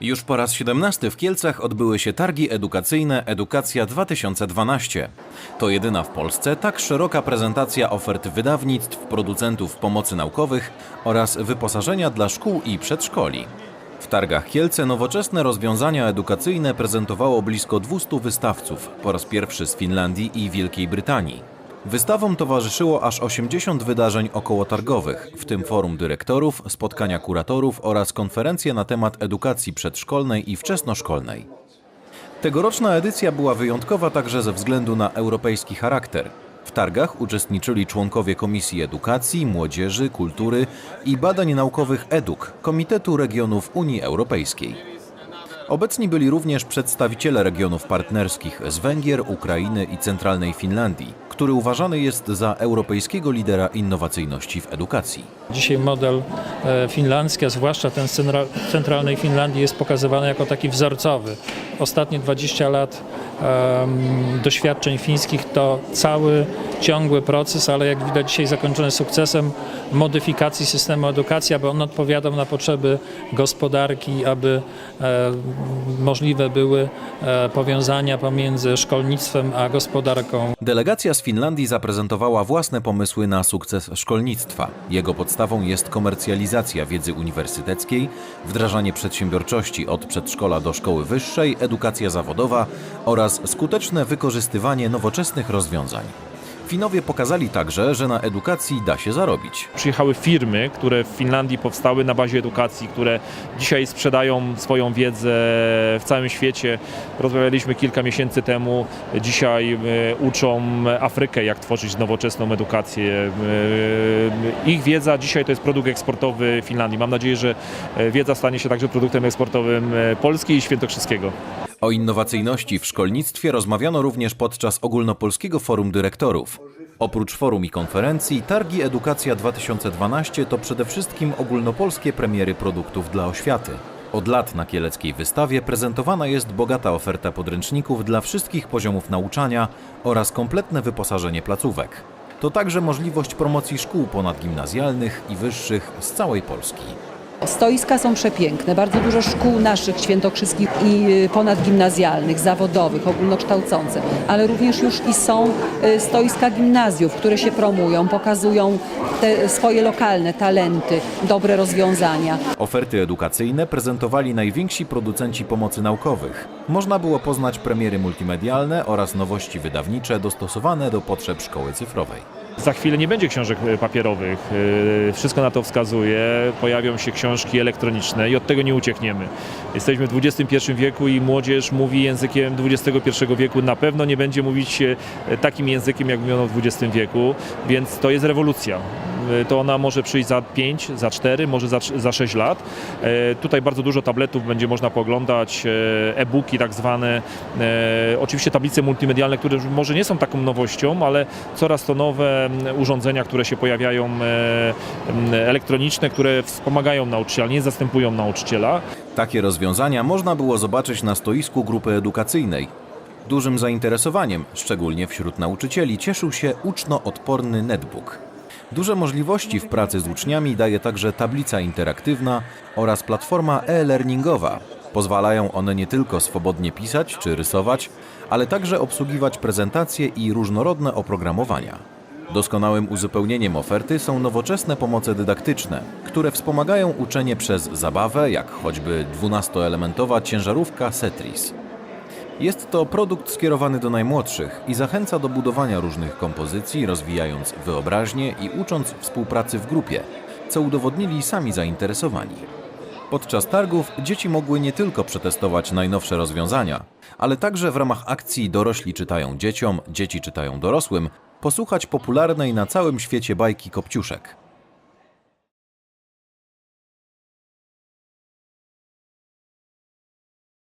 Już po raz 17 w Kielcach odbyły się targi edukacyjne Edukacja 2012. To jedyna w Polsce tak szeroka prezentacja ofert wydawnictw, producentów pomocy naukowych oraz wyposażenia dla szkół i przedszkoli. W targach Kielce nowoczesne rozwiązania edukacyjne prezentowało blisko 200 wystawców, po raz pierwszy z Finlandii i Wielkiej Brytanii. Wystawom towarzyszyło aż 80 wydarzeń okołotargowych, w tym forum dyrektorów, spotkania kuratorów oraz konferencje na temat edukacji przedszkolnej i wczesnoszkolnej. Tegoroczna edycja była wyjątkowa także ze względu na europejski charakter. W targach uczestniczyli członkowie Komisji Edukacji, Młodzieży, Kultury i Badań Naukowych EDUK Komitetu Regionów Unii Europejskiej. Obecni byli również przedstawiciele regionów partnerskich z Węgier, Ukrainy i centralnej Finlandii, który uważany jest za europejskiego lidera innowacyjności w edukacji. Dzisiaj model e, finlandzki, a zwłaszcza ten z centra- centralnej Finlandii jest pokazywany jako taki wzorcowy. Ostatnie 20 lat em, doświadczeń fińskich to cały ciągły proces, ale jak widać dzisiaj zakończony sukcesem modyfikacji systemu edukacji, aby on odpowiadał na potrzeby gospodarki, aby e, możliwe były e, powiązania pomiędzy szkolnictwem a gospodarką. Delegacja z Finlandii zaprezentowała własne pomysły na sukces szkolnictwa. Jego podstawą jest komercjalizacja wiedzy uniwersyteckiej, wdrażanie przedsiębiorczości od przedszkola do szkoły wyższej, edukacja zawodowa oraz skuteczne wykorzystywanie nowoczesnych rozwiązań. Finowie pokazali także, że na edukacji da się zarobić. Przyjechały firmy, które w Finlandii powstały na bazie edukacji, które dzisiaj sprzedają swoją wiedzę w całym świecie. Rozmawialiśmy kilka miesięcy temu. Dzisiaj e, uczą Afrykę, jak tworzyć nowoczesną edukację. E, Ich wiedza dzisiaj to jest produkt eksportowy Finlandii. Mam nadzieję, że e, wiedza stanie się także produktem eksportowym e, Polski i Świętokrzyskiego. O innowacyjności w szkolnictwie rozmawiano również podczas ogólnopolskiego forum dyrektorów. Oprócz forum i konferencji, Targi Edukacja 2012 to przede wszystkim ogólnopolskie premiery produktów dla oświaty. Od lat na kieleckiej wystawie prezentowana jest bogata oferta podręczników dla wszystkich poziomów nauczania oraz kompletne wyposażenie placówek. To także możliwość promocji szkół ponadgimnazjalnych i wyższych z całej Polski. Stoiska są przepiękne, bardzo dużo szkół naszych świętokrzyskich i y, ponadgimnazjalnych, zawodowych, ogólnokształcących, ale również już i są y, stoiska gimnazjów, które się promują, pokazują te swoje lokalne talenty, dobre rozwiązania. Oferty edukacyjne prezentowali najwięksi producenci pomocy naukowych. Można było poznać premiery multimedialne oraz nowości wydawnicze dostosowane do potrzeb szkoły cyfrowej. Za chwilę nie będzie książek e, papierowych. E, Wszystko na to wskazuje. Pojawią się książki elektroniczne i od tego nie uciekniemy. Jesteśmy w XXI wieku i młodzież mówi językiem XXI wieku. Na pewno nie będzie mówić e, takim językiem, jak mówiono w XX wieku, więc to jest rewolucja. E, To ona może przyjść za 5, za 4, może za, za 6 lat. E, Tutaj bardzo dużo tabletów będzie można pooglądać, e, e-booki tak zwane, oczywiście tablice multimedialne, które może nie są taką nowością, ale coraz to nowe mm, urządzenia, które się pojawiają mm, elektroniczne, które wspomagają nauczyciela, nie zastępują nauczyciela. Takie rozwiązania można było zobaczyć na stoisku grupy edukacyjnej. Dużym zainteresowaniem, szczególnie wśród nauczycieli, cieszył się uczno-odporny netbook. Duże możliwości w pracy z uczniami daje także tablica interaktywna oraz platforma e-learningowa. Pozwalają one nie tylko swobodnie pisać czy rysować, ale także obsługiwać prezentacje i różnorodne oprogramowania. Doskonałym uzupełnieniem oferty są nowoczesne pomoce dydaktyczne, które wspomagają uczenie przez zabawę, jak choćby 12-elementowa ciężarówka Setris. Jest to produkt skierowany do najmłodszych i zachęca do budowania różnych kompozycji, rozwijając wyobraźnię i ucząc współpracy w grupie, co udowodnili sami zainteresowani. Podczas targów dzieci mogły nie tylko przetestować najnowsze rozwiązania, ale także w ramach akcji Dorośli czytają dzieciom, dzieci czytają dorosłym, posłuchać popularnej na całym świecie bajki Kopciuszek.